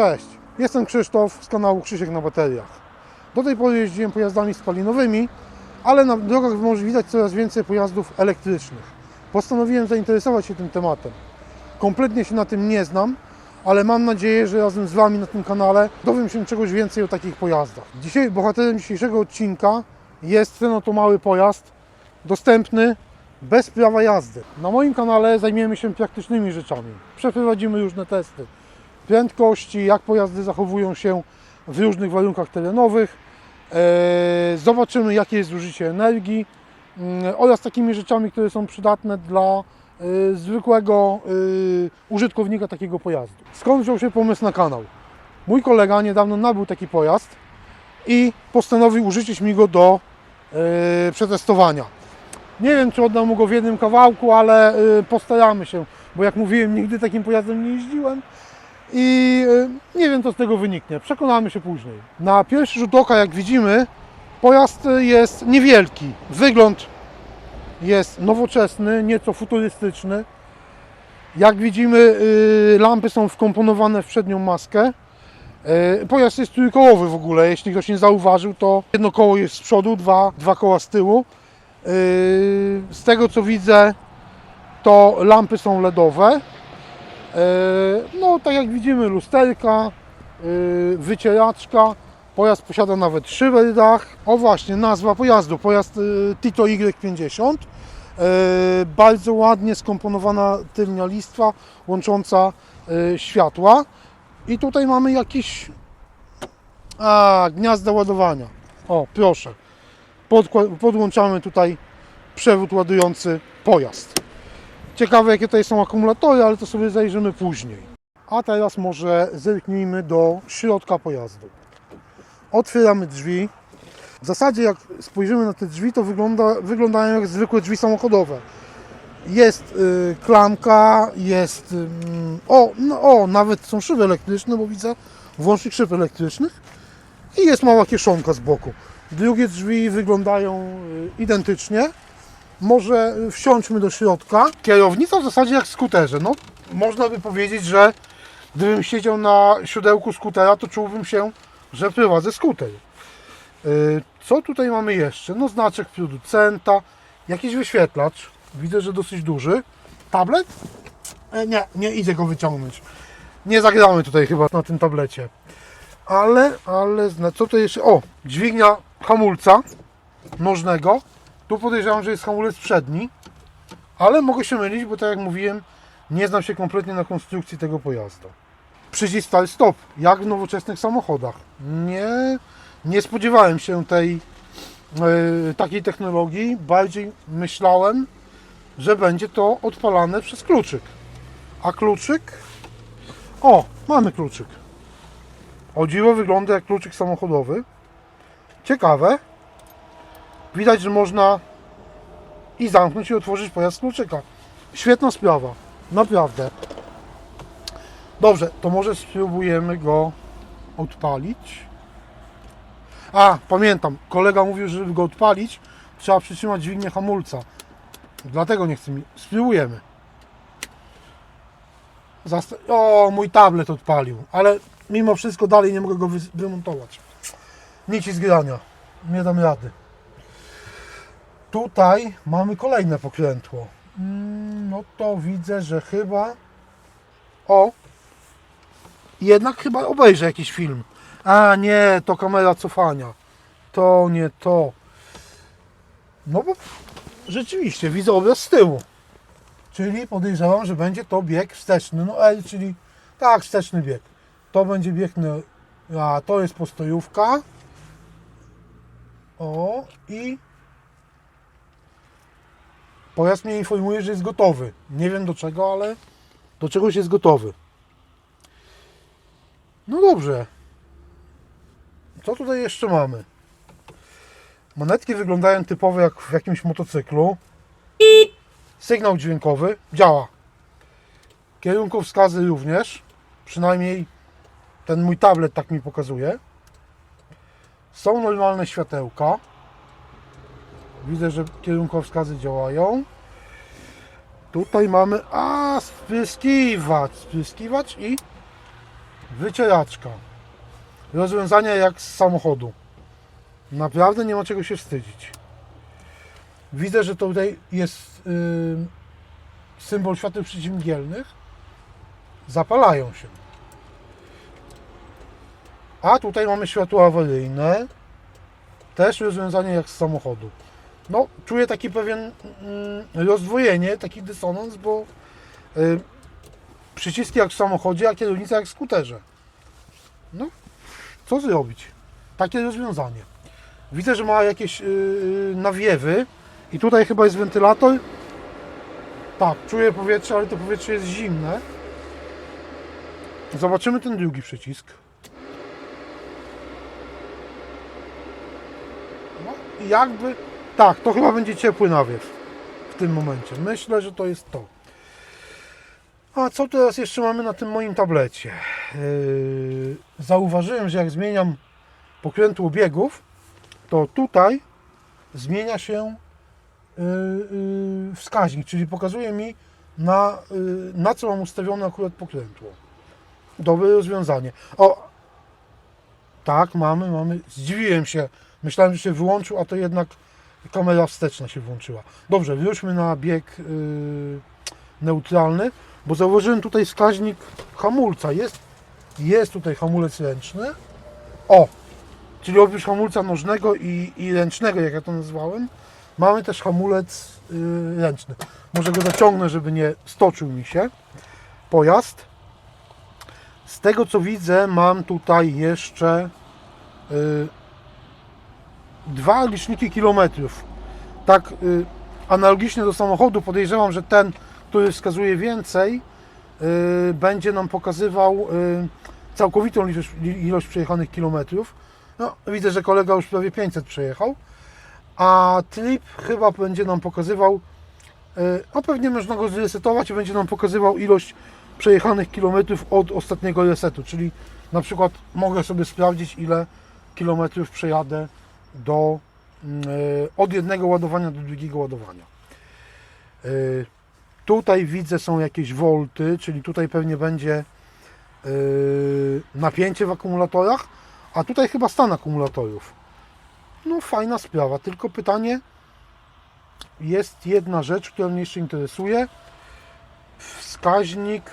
Cześć, jestem Krzysztof z kanału Krzysiek na bateriach. Do tej pory jeździłem pojazdami spalinowymi, ale na drogach może widać coraz więcej pojazdów elektrycznych. Postanowiłem zainteresować się tym tematem. Kompletnie się na tym nie znam, ale mam nadzieję, że razem z Wami na tym kanale dowiem się czegoś więcej o takich pojazdach. Dzisiaj bohaterem dzisiejszego odcinka jest ten oto mały pojazd, dostępny bez prawa jazdy. Na moim kanale zajmiemy się praktycznymi rzeczami. Przeprowadzimy różne testy prędkości, jak pojazdy zachowują się w różnych warunkach terenowych. E, Zobaczymy, jakie jest zużycie energii mm, oraz takimi rzeczami, które są przydatne dla e, zwykłego e, użytkownika takiego pojazdu. Skąd wziął się pomysł na kanał? Mój kolega niedawno nabył taki pojazd i postanowił użyczyć mi go do przetestowania. Nie wiem, czy oddam mu go w jednym kawałku, ale postaramy się, bo jak mówiłem, nigdy takim pojazdem nie jeździłem i e, nie wiem, co z tego wyniknie. Przekonamy się później. Na pierwszy rzut oka, jak widzimy, pojazd jest niewielki. Wygląd jest nowoczesny, nieco futurystyczny. Jak widzimy, y, lampy są wkomponowane w przednią maskę. E, Pojazd jest trójkołowy w ogóle, jeśli ktoś nie zauważył, to jedno koło jest z przodu, dwa, dwa koła z tyłu. E, Z tego co widzę, to lampy są LEDowe. E, No, tak jak widzimy, lusterka, e, wycieraczka. Pojazd posiada nawet szyber dach. O właśnie, nazwa pojazdu. Pojazd e, Tito Y50. E, Bardzo ładnie skomponowana tylnia listwa łącząca światła. I tutaj mamy jakieś a, gniazda ładowania. O, proszę. Podłączamy tutaj przewód ładujący pojazd. Ciekawe jakie tutaj są akumulatory, ale to sobie zajrzymy później. A teraz może zerknijmy do środka pojazdu. Otwieramy drzwi. W zasadzie jak spojrzymy na te drzwi, to wygląda, wyglądają jak zwykłe drzwi samochodowe. Jest y, klamka, jest. ym, o, no, o, nawet są szyby elektryczne, bo widzę włącznik szyb elektrycznych. I jest mała kieszonka z boku. Drugie drzwi wyglądają y, identycznie. Może wsiądźmy do środka. Kierownica w zasadzie jak w skuterze. No, można by powiedzieć, że gdybym siedział na siodełku skutera, to czułbym się, że prowadzę skuter. Y, Co tutaj mamy jeszcze? No znaczek producenta, jakiś wyświetlacz. Widzę, że dosyć duży. Tablet? E, Nie, nie idzie go wyciągnąć. Nie zagramy tutaj chyba na tym tablecie. Ale, ale, co to jeszcze? O, dźwignia hamulca nożnego. Tu podejrzewam, że jest hamulec przedni. Ale mogę się mylić, bo tak jak mówiłem, nie znam się kompletnie na konstrukcji tego pojazdu. Przycisk start stop, jak w nowoczesnych samochodach. Nie, nie spodziewałem się tej e, takiej technologii. Bardziej myślałem, że będzie to odpalane przez kluczyk. A kluczyk? O, mamy kluczyk. O dziwo wygląda jak kluczyk samochodowy. Ciekawe. Widać, że można i zamknąć i otworzyć pojazd z kluczyka. Świetna sprawa. Naprawdę. Dobrze, to może spróbujemy go odpalić. A, pamiętam, kolega mówił, że żeby go odpalić, trzeba przytrzymać dźwignię hamulca. Dlatego nie chce mi. Spróbujemy. O, mój tablet odpalił, ale mimo wszystko dalej nie mogę go wy- wymontować. Nic z grania. Nie dam rady. Tutaj mamy kolejne pokrętło. Mm, No to widzę, że chyba. O! Jednak chyba obejrzę jakiś film. A nie, to kamera cofania. To nie to. No bo rzeczywiście widzę obraz z tyłu. Czyli podejrzewam, że będzie to bieg wsteczny. No L, czyli tak, wsteczny bieg. To będzie bieg na. A to jest postojówka. O i pojazd mnie informuje, że jest gotowy. Nie wiem do czego, ale do czegoś jest gotowy. No dobrze. Co tutaj jeszcze mamy? Manetki wyglądają typowo jak w jakimś motocyklu. Sygnał dźwiękowy działa. Kierunkowskazy również. Przynajmniej ten mój tablet tak mi pokazuje. Są normalne światełka. Widzę, że kierunkowskazy działają. Tutaj mamy. A, spryskiwacz. Spryskiwacz i Wycieraczka. Rozwiązania jak z samochodu. Naprawdę nie ma czego się wstydzić. Widzę, że tutaj jest yy, symbol świateł przeciwmgielnych. Zapalają się. A tutaj mamy światło awaryjne. Też rozwiązanie jak z samochodu. No, czuję taki pewien mm, rozdwojenie, taki dysonans, bo y, przyciski jak w samochodzie, a kierownica jak w skuterze. No, co zrobić? Takie rozwiązanie. Widzę, że ma jakieś yy, nawiewy i tutaj chyba jest wentylator. Tak, czuję powietrze, ale to powietrze jest zimne. Zobaczymy ten drugi przycisk. No jakby... Tak, to chyba będzie ciepły nawiew w tym momencie. Myślę, że to jest to. A co teraz jeszcze mamy na tym moim tablecie? Yy, zauważyłem, że jak zmieniam pokrętło biegów, to tutaj zmienia się yy, yy, wskaźnik, czyli pokazuje mi na, yy, na co mam ustawione akurat pokrętło. Dobre rozwiązanie. O, tak, mamy, mamy. Zdziwiłem się. Myślałem, że się wyłączył, a to jednak kamera wsteczna się włączyła. Dobrze, wróćmy na bieg yy, neutralny, bo zauważyłem tutaj wskaźnik hamulca. Jest, jest tutaj hamulec ręczny. O, czyli oprócz hamulca nożnego i, i ręcznego, jak ja to nazwałem, mamy też hamulec yy, ręczny. Może go zaciągnę, żeby nie stoczył mi się pojazd. Z tego co widzę, mam tutaj jeszcze yy, dwa liczniki kilometrów. Tak yy, analogicznie do samochodu podejrzewam, że ten, który wskazuje więcej, yy, będzie nam pokazywał yy, całkowitą ilość, ilość przejechanych kilometrów. No, widzę, że kolega już prawie 500 przejechał, a trip chyba będzie nam pokazywał, yy, a pewnie można go zresetować i będzie nam pokazywał ilość przejechanych kilometrów od ostatniego resetu, czyli na przykład mogę sobie sprawdzić ile kilometrów przejadę do, mm, e, od jednego ładowania do drugiego ładowania. E, Tutaj widzę są jakieś wolty, czyli tutaj pewnie będzie e, napięcie w akumulatorach, a tutaj chyba stan akumulatorów. No fajna sprawa, tylko pytanie, jest jedna rzecz, która mnie jeszcze interesuje. Wskaźnik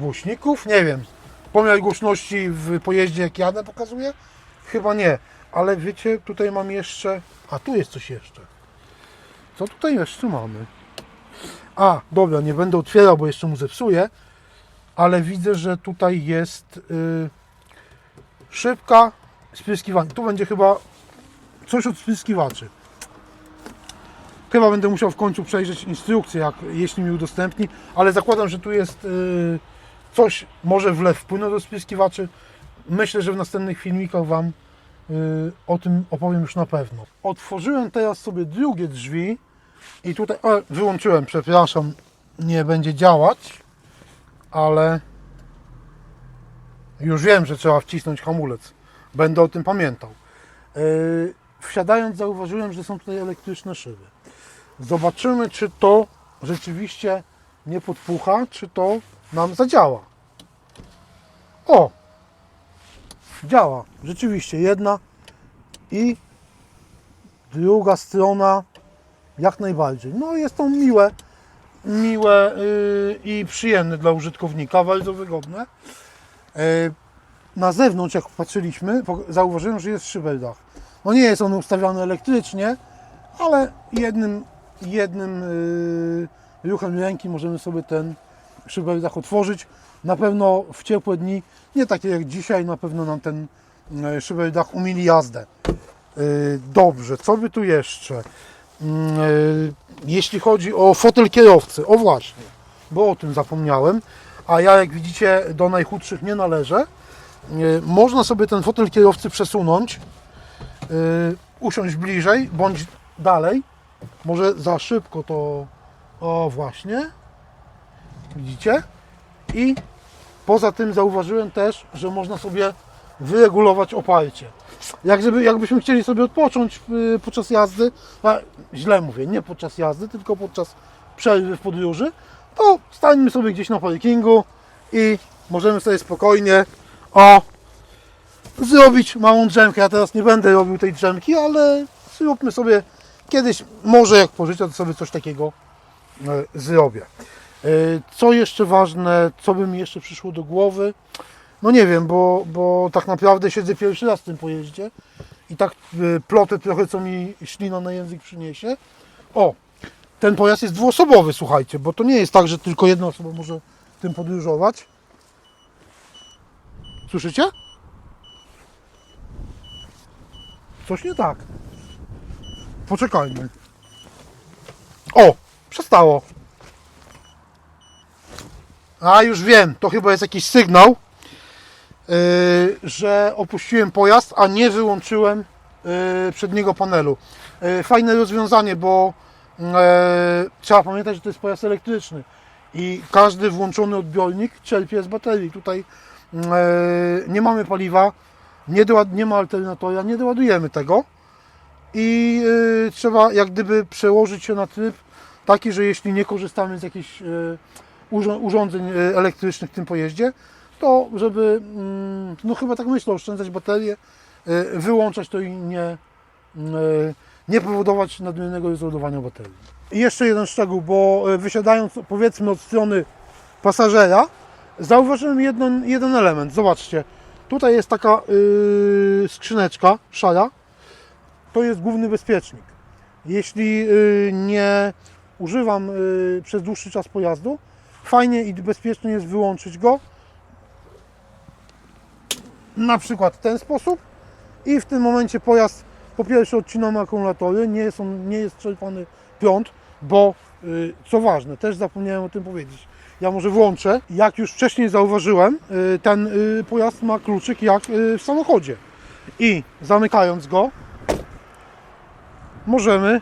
głośników, nie wiem, pomiar głośności w pojeździe jak jadę pokazuje? Chyba nie, ale wiecie, tutaj mam jeszcze, a tu jest coś jeszcze. Co tutaj jeszcze mamy? A, dobra, nie będę otwierał, bo jeszcze mu zepsuję, ale widzę, że tutaj jest y, szybka spryskiwanie. Tu będzie chyba coś od spryskiwaczy. Chyba będę musiał w końcu przejrzeć instrukcję, jak, jeśli mi udostępni, ale zakładam, że tu jest y, coś, może wlew wpłynął do spryskiwaczy. Myślę, że w następnych filmikach Wam o tym opowiem już na pewno. Otworzyłem teraz sobie drugie drzwi i tutaj, o, wyłączyłem, przepraszam, nie będzie działać, ale już wiem, że trzeba wcisnąć hamulec. Będę o tym pamiętał. Yy, wsiadając zauważyłem, że są tutaj elektryczne szyby. Zobaczymy, czy to rzeczywiście nie podpucha, czy to nam zadziała. O! Działa. Rzeczywiście. Jedna i druga strona jak najbardziej. No jest to miłe, miłe yy, i przyjemne dla użytkownika, bardzo wygodne. Yy, na zewnątrz, jak patrzyliśmy, zauważyłem, że jest szybeldach. No nie jest on ustawiony elektrycznie, ale jednym, jednym yy, ruchem ręki możemy sobie ten szybeldach otworzyć. Na pewno w ciepłe dni, nie takie jak dzisiaj, na pewno nam ten yy, szybeldach umili jazdę. Yy, Dobrze, co by tu jeszcze? Mm, yy, Jeśli chodzi o fotel kierowcy, o właśnie, bo o tym zapomniałem, a ja jak widzicie do najchudszych nie należę. Można sobie ten fotel kierowcy przesunąć, usiąść bliżej bądź dalej. Może za szybko to. O, właśnie. Widzicie? I poza tym zauważyłem też, że można sobie wyregulować oparcie. Jak żeby, jakbyśmy chcieli sobie odpocząć yy, podczas jazdy, a, źle mówię, nie podczas jazdy, tylko podczas przerwy w podróży, to stańmy sobie gdzieś na parkingu i możemy sobie spokojnie o zrobić małą drzemkę. Ja teraz nie będę robił tej drzemki, ale zróbmy sobie kiedyś, może jak pożyczę, to sobie coś takiego e, zrobię. E, Co jeszcze ważne, co by mi jeszcze przyszło do głowy? No nie wiem, bo, bo tak naprawdę siedzę pierwszy raz w tym pojeździe i tak e, plotę trochę, co mi ślina na język przyniesie. O, ten pojazd jest dwuosobowy, słuchajcie, bo to nie jest tak, że tylko jedna osoba może tym podróżować. Słyszycie? Coś nie tak. Poczekajmy. O, przestało. A już wiem, to chyba jest jakiś sygnał, yy, że opuściłem pojazd, a nie wyłączyłem yy, przedniego panelu. Yy, fajne rozwiązanie, bo trzeba pamiętać, że to jest pojazd elektryczny i każdy włączony odbiornik czerpie z baterii. Tutaj nie mamy paliwa, nie, doład, nie ma alternatora, nie doładujemy tego i trzeba jak gdyby przełożyć się na tryb taki, że jeśli nie korzystamy z jakichś urządzeń yy, elektrycznych w tym pojeździe, to żeby, mm, no chyba tak myślę, oszczędzać baterię, yy, wyłączać to i nie, yy, nie powodować nadmiernego rozładowania baterii. I jeszcze jeden szczegół, bo wysiadając powiedzmy od strony pasażera, zauważyłem jeden, jeden element. Zobaczcie, tutaj jest taka yy, skrzyneczka szara, to jest główny bezpiecznik. Jeśli yy, nie używam yy, przez dłuższy czas pojazdu, fajnie i bezpiecznie jest wyłączyć go na przykład w ten sposób i w tym momencie pojazd po pierwsze odcinamy akumulatory, nie jest, on, nie jest czerpany prąd, bo yy, co ważne, też zapomniałem o tym powiedzieć. Ja może włączę. Jak już wcześniej zauważyłem, yy, ten yy, pojazd ma kluczyk jak w samochodzie. I zamykając go, możemy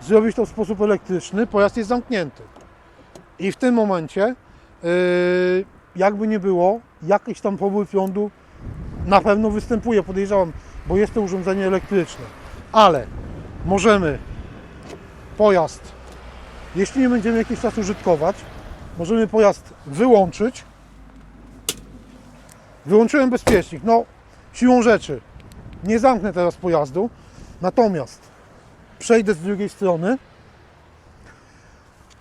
zrobić to w sposób elektryczny. Pojazd jest zamknięty. I w tym momencie, yy, jakby nie było, jakiś tam pobór prądu na pewno występuje, podejrzewam, bo jest to urządzenie elektryczne. Ale możemy pojazd, jeśli nie będziemy jakiś czas użytkować, możemy pojazd wyłączyć. Wyłączyłem bezpiecznik. No, siłą rzeczy nie zamknę teraz pojazdu, natomiast przejdę z drugiej strony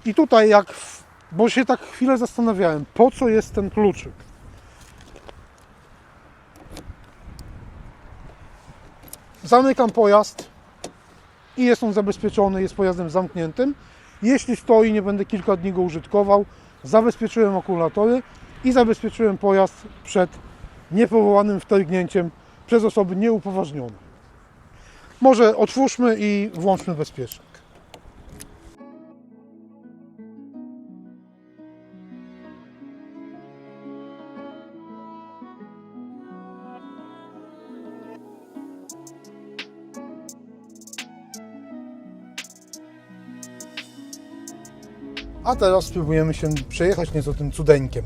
i tutaj jak, w- bo się tak chwilę zastanawiałem, po co jest ten kluczyk. Zamykam pojazd i jest on zabezpieczony, jest pojazdem zamkniętym. Jeśli stoi, nie będę kilka dni go użytkował, zabezpieczyłem akumulatory i zabezpieczyłem pojazd przed niepowołanym wtargnięciem przez osoby nieupoważnione. Może otwórzmy i włączmy bezpiecznik. A teraz spróbujemy się przejechać nieco tym cudeńkiem.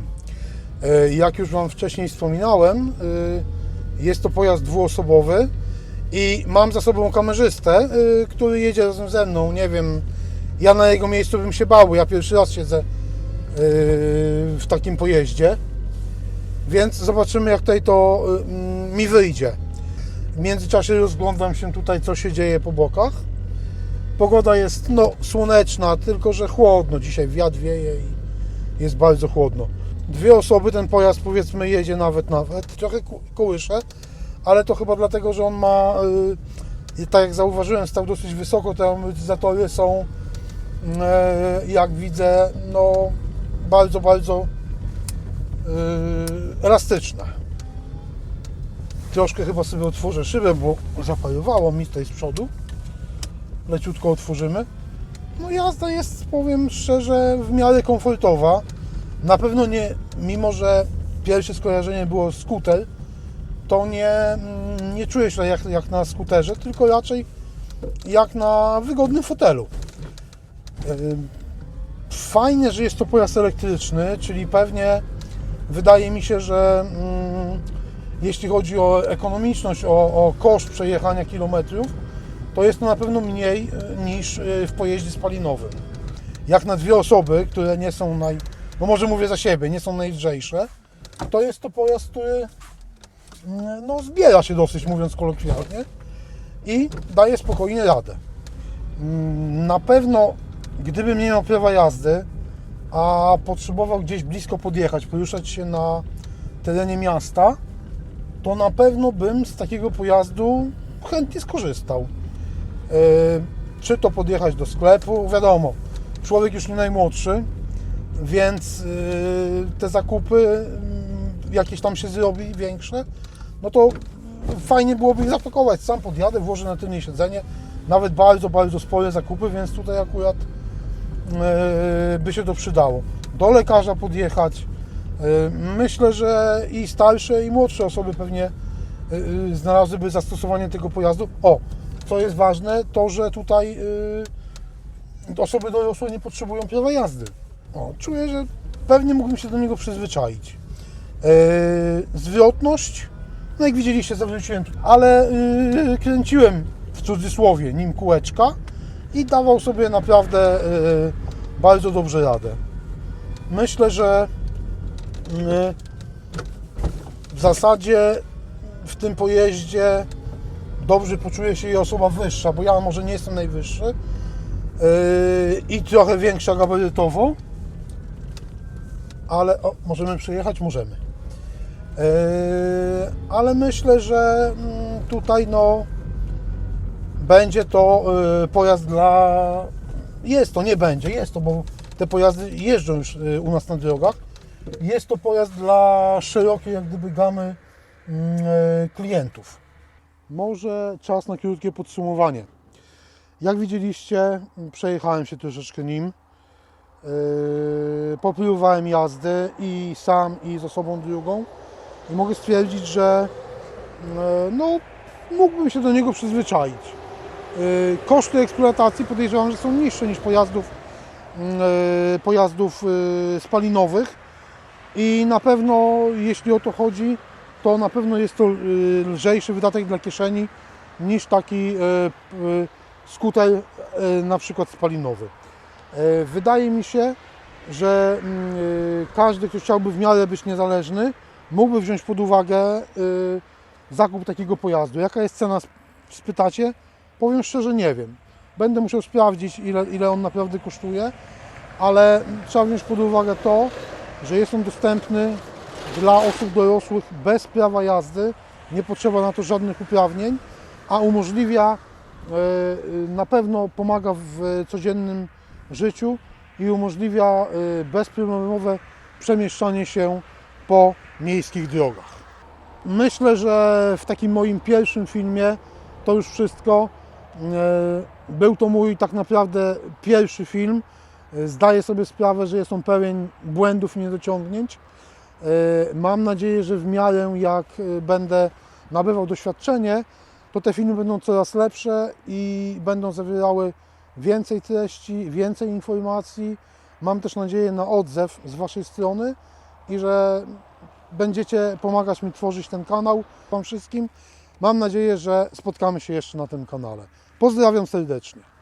E, Jak już Wam wcześniej wspominałem, e, jest to pojazd dwuosobowy i mam za sobą kamerzystę, e, który jedzie razem ze mną. Nie wiem, ja na jego miejscu bym się bał, ja pierwszy raz siedzę w takim pojeździe. Więc zobaczymy, jak tutaj to mm, mi wyjdzie. W międzyczasie rozglądam się tutaj, co się dzieje po bokach. Pogoda jest no, słoneczna, tylko że chłodno. Dzisiaj wiatr wieje i jest bardzo chłodno. Dwie osoby, ten pojazd powiedzmy jedzie nawet nawet, trochę kołysze, ale to chyba dlatego, że on ma, y, tak jak zauważyłem, stał dosyć wysoko, te amortyzatory są, y, jak widzę, no bardzo, bardzo y, elastyczne. Troszkę chyba sobie otworzę szybę, bo zaparowało mi tutaj z przodu leciutko otworzymy. No jazda jest, powiem szczerze, w miarę komfortowa. Na pewno nie, mimo że pierwsze skojarzenie było skuter, to nie, mm, nie czuję się jak, jak na skuterze, tylko raczej jak na wygodnym fotelu. Ym, Fajnie, że jest to pojazd elektryczny, czyli pewnie wydaje mi się, że mm, jeśli chodzi o ekonomiczność, o, o koszt przejechania kilometrów, to jest to na pewno mniej e, niż e, w pojeździe spalinowym. Jak na dwie osoby, które nie są naj... no może mówię za siebie, nie są najlżejsze, to jest to pojazd, który mm, no, zbiera się dosyć, mówiąc kolokwialnie, i daje spokojnie radę. Mm, Na pewno, gdybym nie miał prawa jazdy, a potrzebował gdzieś blisko podjechać, poruszać się na terenie miasta, to na pewno bym z takiego pojazdu chętnie skorzystał. Yy, Czy to podjechać do sklepu, wiadomo, człowiek już nie najmłodszy, więc yy, te zakupy mm, jakieś tam się zrobi większe, no to fajnie byłoby ich zapakować. Sam podjadę, włożę na tylnie siedzenie, nawet bardzo, bardzo spore zakupy, więc tutaj akurat yy, by się to przydało. Do lekarza podjechać. Myślę, że i starsze, i młodsze osoby pewnie znalazłyby zastosowanie tego pojazdu. O, co jest ważne, to że tutaj yy, osoby dorosłe nie potrzebują prawa jazdy. O, czuję, że pewnie mógłbym się do niego przyzwyczaić. Yy, zwrotność, no jak widzieliście, zawróciłem, ale yy, kręciłem w cudzysłowie nim kółeczka i dawał sobie naprawdę yy, bardzo dobrze radę. Myślę, że w zasadzie w tym pojeździe dobrze poczuje się i osoba wyższa, bo ja może nie jestem najwyższy yy, i trochę większa gabarytowo, ale o, możemy przejechać? Możemy. Yy, ale myślę, że mm, tutaj no będzie to yy, pojazd dla... Jest to, nie będzie, jest to, bo te pojazdy jeżdżą już yy, u nas na drogach. Jest to pojazd dla szerokiej jak gdyby gamy mm, yy, klientów. Może czas na krótkie podsumowanie. Jak widzieliście, przejechałem się troszeczkę nim. Yy, jazdy i sam, i z osobą drugą. I mogę stwierdzić, że yy, no, mógłbym się do niego przyzwyczaić. Yy, Koszty eksploatacji podejrzewam, że są niższe niż pojazdów, yy, pojazdów yy, spalinowych. I na pewno, jeśli o to chodzi, to na pewno jest to yy, lżejszy wydatek dla kieszeni niż taki yy, yy, skuter na przykład spalinowy. Wydaje mi się, że yy, każdy, kto chciałby w miarę być niezależny, mógłby wziąć pod uwagę zakup takiego pojazdu. Jaka jest cena, sp- spytacie? Powiem szczerze, nie wiem. Będę musiał sprawdzić, ile, ile on naprawdę kosztuje, ale trzeba wziąć pod uwagę to, że jest on dostępny dla osób dorosłych bez prawa jazdy, nie potrzeba na to żadnych uprawnień, a umożliwia, e, e, na pewno pomaga w codziennym życiu i umożliwia e, bezproblemowe przemieszczanie się po miejskich drogach. Myślę, że w takim moim pierwszym filmie to już wszystko. E, Był to mój tak naprawdę pierwszy film. E, Zdaję sobie sprawę, że jest on pełen błędów i niedociągnięć. E, Mam nadzieję, że w miarę jak e, będę nabywał doświadczenie, to te filmy będą coraz lepsze i będą zawierały więcej treści, więcej informacji. Mam też nadzieję na odzew z Waszej strony i że będziecie pomagać mi tworzyć ten kanał Wam wszystkim. Mam nadzieję, że spotkamy się jeszcze na tym kanale. Pozdrawiam serdecznie.